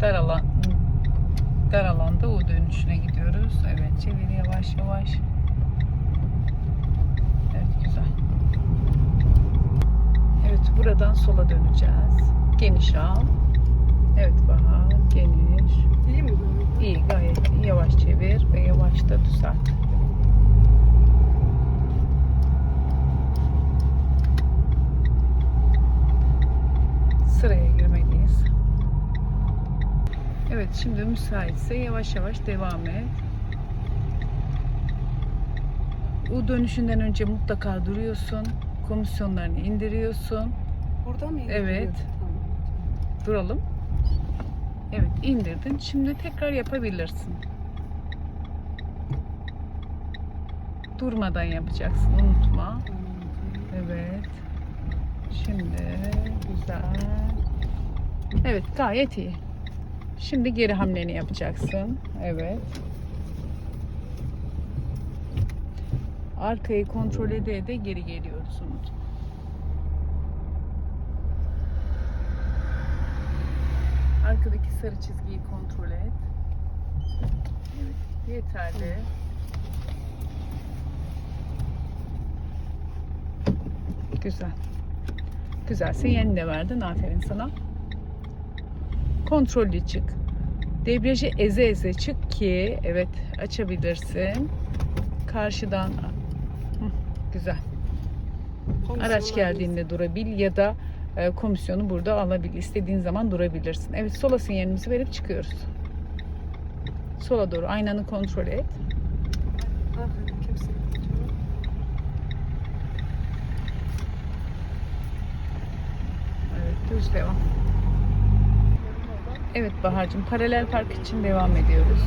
dar alan dar alanda U dönüşüne gidiyoruz. Evet çevir yavaş yavaş. Evet güzel. Evet buradan sola döneceğiz. Geniş al. Evet Bahar geniş. İyi mi? İyi gayet iyi. Yavaş çevir ve yavaş da düzelt. Evet şimdi müsaitse yavaş yavaş devam et. U dönüşünden önce mutlaka duruyorsun. Komisyonlarını indiriyorsun. Burada mı? Evet. Tamam. Duralım. Evet indirdin. Şimdi tekrar yapabilirsin. Durmadan yapacaksın. Unutma. Evet. Şimdi güzel. Evet gayet iyi. Şimdi geri hamleni yapacaksın. Evet. Arkayı kontrol ede ede geri geliyoruz unutma. Arkadaki sarı çizgiyi kontrol et. Evet, yeterli. Güzel. Güzel. Sinyalini de verdin. Aferin sana. Kontrollü çık. Debriyajı eze eze çık ki evet açabilirsin. Karşıdan Hı, güzel. Araç geldiğinde durabil ya da e, komisyonu burada alabil. İstediğin zaman durabilirsin. Evet sola sinyalimizi verip çıkıyoruz. Sola doğru aynanı kontrol et. Evet düz devam. Evet Bahar'cığım paralel park için devam ediyoruz.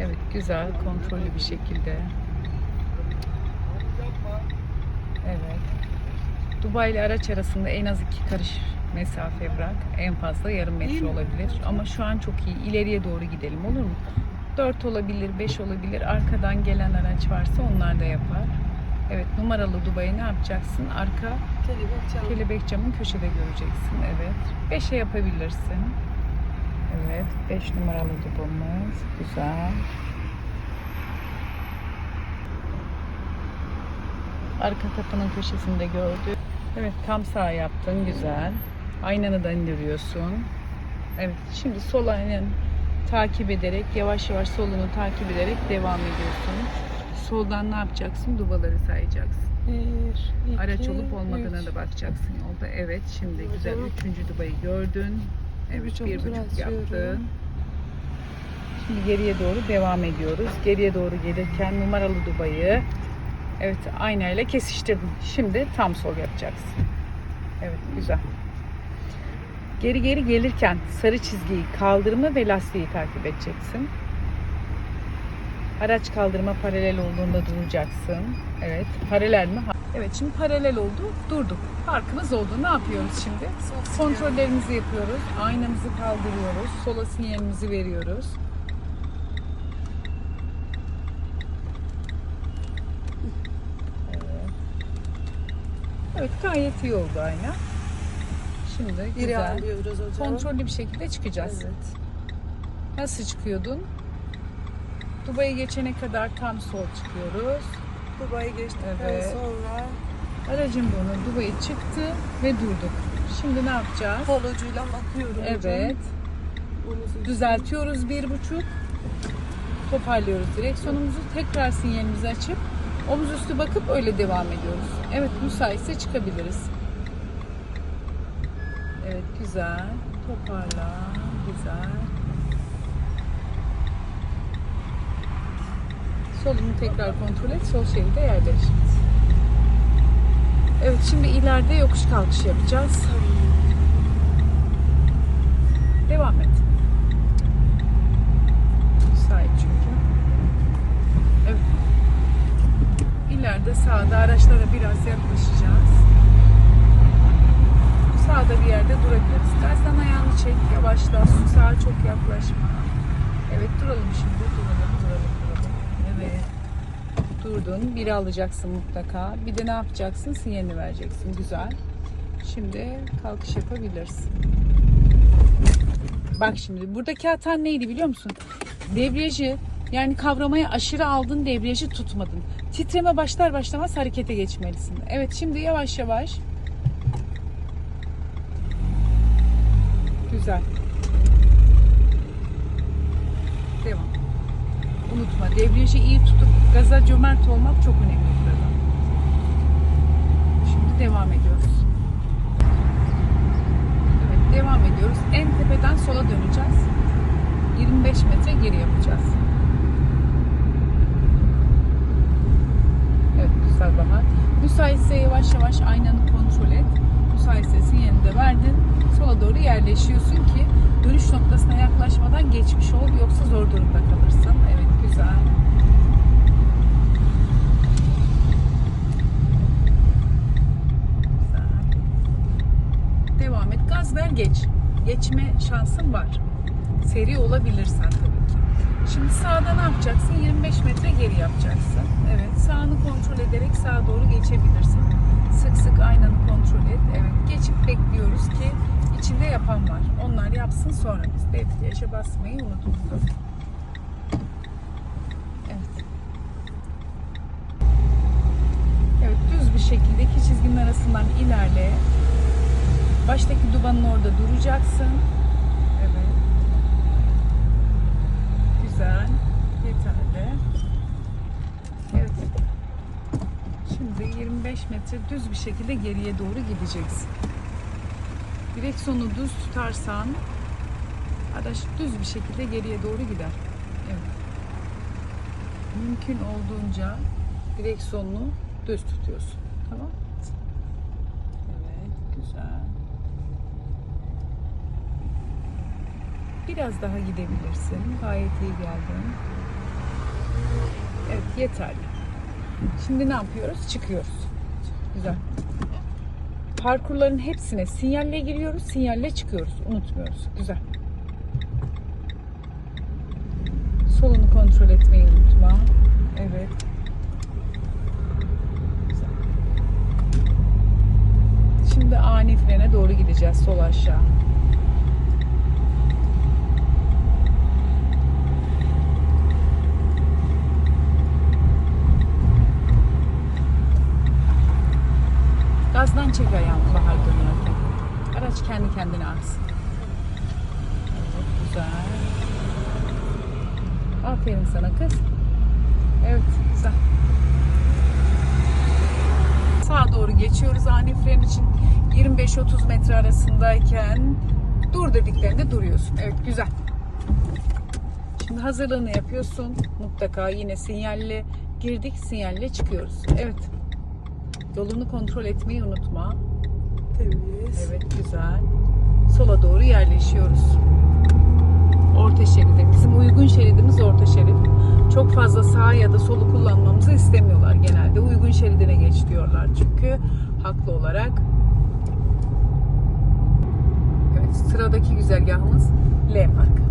Evet güzel kontrollü bir şekilde. Evet. Dubai ile araç arasında en az iki karış mesafe bırak. En fazla yarım metre olabilir. Ama şu an çok iyi. İleriye doğru gidelim olur mu? 4 olabilir, 5 olabilir. Arkadan gelen araç varsa onlar da yapar. Evet numaralı Dubai'yi ne yapacaksın? Arka Kelebek çal. Kelebek camın köşede göreceksin. Evet. 5'e yapabilirsin. Evet. 5 numaralı dubamız. Güzel. Arka kapının köşesinde gördük. Evet tam sağ yaptın. Güzel. Aynanı da indiriyorsun. Evet. Şimdi sol aynen takip ederek yavaş yavaş solunu takip ederek devam ediyorsun. Soldan ne yapacaksın? Dubaları sayacaksın. Bir, iki, Araç olup olmadığına üç. da bakacaksın yolda. Evet şimdi güzel üçüncü dubayı gördün. Evet buçuk bir buçuk yaptın. Şimdi geriye doğru devam ediyoruz. Geriye doğru gelirken numaralı dubayı evet aynayla kesiştirdin. Şimdi tam sol yapacaksın. Evet güzel. Geri geri gelirken sarı çizgiyi kaldırma ve lastiği takip edeceksin. Araç kaldırma paralel olduğunda duracaksın. Evet. Paralel mi? Evet şimdi paralel oldu. Durduk. Farkımız oldu. Ne yapıyoruz şimdi? Kontrollerimizi yapıyoruz. Aynamızı kaldırıyoruz. Sola sinyalimizi veriyoruz. Evet. Gayet iyi oldu ayna. Şimdi güzel. alıyoruz hocam. Kontrollü bir şekilde çıkacağız. Evet. Nasıl çıkıyordun? Dubai'ye geçene kadar tam sol çıkıyoruz. Dubai geçtikten Evet. sonra Aracın burnu Dubai çıktı ve durduk. Şimdi ne yapacağız? kol ucuyla bakıyorum. Evet. Bunu Düzeltiyoruz bir buçuk. Toparlıyoruz direksiyonumuzu. Tekrar sinyalimizi açıp omuz üstü bakıp öyle devam ediyoruz. Evet müsaitse çıkabiliriz. Evet güzel. Toparla. Güzel. Solunu tekrar kontrol et. Sol şeride yerleş. Evet şimdi ileride yokuş kalkış yapacağız. Devam et. Müsait çünkü. Evet. İleride sağda araçlara biraz yaklaşacağız. Sağda bir yerde durabiliriz. Gazdan ayağını çek, yavaşla. Sağa çok yaklaşma. Evet duralım şimdi. Duralım, duralım, duralım. Evet. Durdun. Biri alacaksın mutlaka. Bir de ne yapacaksın? Sinyalini vereceksin. Güzel. Şimdi kalkış yapabilirsin. Bak şimdi buradaki hatan neydi biliyor musun? Debriyajı yani kavramaya aşırı aldın debriyajı tutmadın. Titreme başlar başlamaz harekete geçmelisin. Evet şimdi yavaş yavaş. Güzel. Devam. Unutma debriyajı iyi tutup gaza cömert olmak çok önemli burada. Şimdi devam ediyoruz. Evet devam ediyoruz. En tepeden sola döneceğiz. 25 metre geri yapacağız. Evet güzel Bahar. Müsaitse yavaş yavaş aynanı kontrol et. Müsaitse sinyalini de verdin. Sola doğru yerleşiyorsun ki dönüş noktasına yaklaşmadan geçmiş ol yoksa zor durumda kalırsın. Evet güzel. Güzel. Devam et. Gaz ver geç. Geçme şansın var. Seri olabilirsen tabii ki. Şimdi sağda ne yapacaksın? 25 metre geri yapacaksın. Evet. Sağını kontrol ederek sağa doğru geçebilirsin. Sık sık aynanı kontrol et. Evet. Geçip bekliyoruz ki içinde yapan var. Onlar yapsın sonra biz debriyaja basmayı unutmayalım. Evet. Evet düz bir şekilde iki çizginin arasından ilerle. Baştaki dubanın orada duracaksın. Evet. Güzel. Yeterli. Evet. Şimdi 25 metre düz bir şekilde geriye doğru gideceksin. Direksiyonu düz tutarsan araç düz bir şekilde geriye doğru gider. Evet. Mümkün olduğunca direksiyonunu düz tutuyorsun. Tamam? Evet, güzel. Biraz daha gidebilirsin. Gayet iyi geldin. Evet, yeterli. Şimdi ne yapıyoruz? Çıkıyoruz. Güzel. Parkurların hepsine sinyalle giriyoruz, sinyalle çıkıyoruz. Unutmuyoruz. Güzel. Solunu kontrol etmeyi unutma. Evet. Güzel. Şimdi ani frene doğru gideceğiz sol aşağı. Gazdan çek ayağını bahar dönerken. Araç kendi kendine aksın. Evet, güzel. Aferin sana kız. Evet, güzel. Sağa doğru geçiyoruz ani fren için. 25-30 metre arasındayken dur dediklerinde duruyorsun. Evet, güzel. Şimdi hazırlığını yapıyorsun. Mutlaka yine sinyalle girdik, sinyalle çıkıyoruz. Evet. Yolunu kontrol etmeyi unutma. Temiz. Evet güzel. Sola doğru yerleşiyoruz. Orta şeride. Bizim uygun şeridimiz orta şerit. Çok fazla sağ ya da solu kullanmamızı istemiyorlar genelde. Uygun şeridine geç diyorlar çünkü haklı olarak. Evet sıradaki güzergahımız L Park.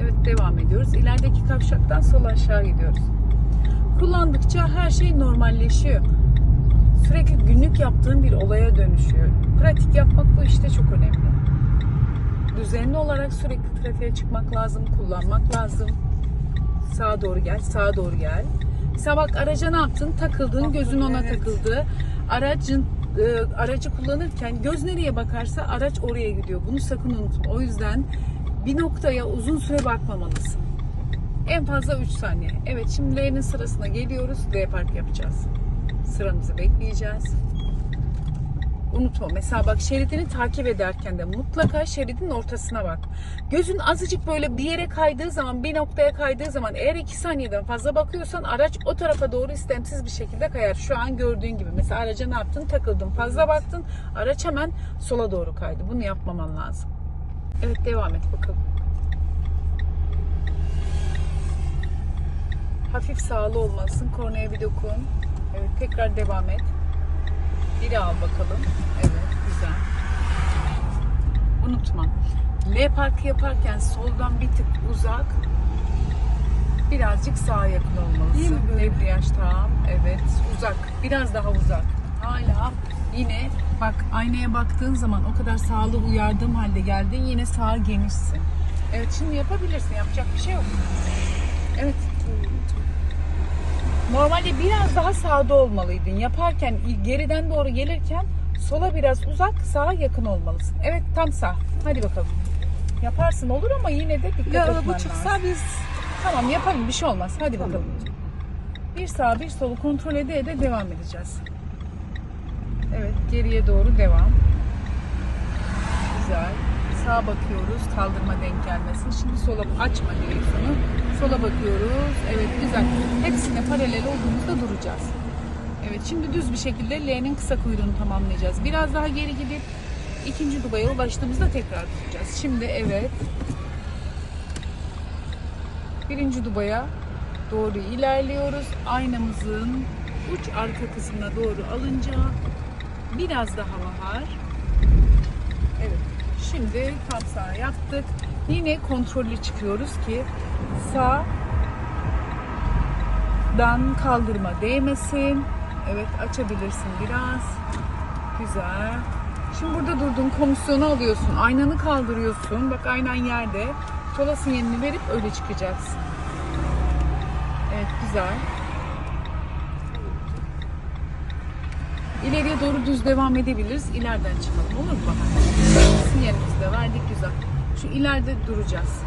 Evet devam ediyoruz. İlerideki kavşaktan sol aşağı gidiyoruz. Kullandıkça her şey normalleşiyor. Sürekli günlük yaptığın bir olaya dönüşüyor. Pratik yapmak bu işte çok önemli. Düzenli olarak sürekli trafiğe çıkmak lazım, kullanmak lazım. Sağa doğru gel, sağa doğru gel. Mesela bak araca ne yaptın? Takıldın, gözün ona evet. takıldı. Aracın e, aracı kullanırken göz nereye bakarsa araç oraya gidiyor. Bunu sakın unutma. O yüzden bir noktaya uzun süre bakmamalısın. En fazla 3 saniye. Evet şimdi L'nin sırasına geliyoruz. D park yapacağız. Sıramızı bekleyeceğiz. Unutma. Mesela bak şeridini takip ederken de mutlaka şeridin ortasına bak. Gözün azıcık böyle bir yere kaydığı zaman, bir noktaya kaydığı zaman eğer 2 saniyeden fazla bakıyorsan araç o tarafa doğru istemsiz bir şekilde kayar. Şu an gördüğün gibi. Mesela araca ne yaptın? Takıldın. Fazla baktın. Araç hemen sola doğru kaydı. Bunu yapmaman lazım. Evet devam et bakalım. Hafif sağlı olmalısın. Kornaya bir dokun. Evet tekrar devam et. Biri al bakalım. Evet, güzel. Unutma. L parkı yaparken soldan bir tık uzak, birazcık sağa yakın olmalısın. İyi mi böyle? Debriyaj tamam. Evet, uzak. Biraz daha uzak. Hala yine bak aynaya baktığın zaman o kadar sağlı uyardığım halde geldin yine sağa genişsin. Evet şimdi yapabilirsin. Yapacak bir şey yok. Normalde biraz daha sağda olmalıydın. Yaparken geriden doğru gelirken sola biraz uzak, sağa yakın olmalısın. Evet tam sağ. Hadi bakalım. Yaparsın olur ama yine de dikkat Ya etmen bu lazım. çıksa biz Tamam yapalım bir şey olmaz. Hadi Tamam. bakalım. Bir sağ bir solu kontrol ede ede devam edeceğiz. Evet geriye doğru devam. Güzel. Sağa bakıyoruz kaldırma denk gelmesin. Şimdi sola açma direksiyonu. Sola bakıyoruz. Evet güzel. Hepsine paralel olduğumuzda duracağız. Evet şimdi düz bir şekilde L'nin kısa kuyruğunu tamamlayacağız. Biraz daha geri gidip ikinci dubaya ulaştığımızda tekrar tutacağız. Şimdi evet Birinci dubaya doğru ilerliyoruz. Aynamızın uç arka kısmına doğru alınca biraz daha var. Evet. Şimdi tam yaptık. Yine kontrollü çıkıyoruz ki sağ dan kaldırma değmesin. Evet açabilirsin biraz. Güzel. Şimdi burada durduğun komisyonu alıyorsun. Aynanı kaldırıyorsun. Bak aynan yerde. Sola sinyalini verip öyle çıkacaksın. Evet güzel. İleriye doğru düz devam edebiliriz. İleriden çıkalım olur mu? Bak. Sinyalimizi de güzel. Şu ileride duracağız.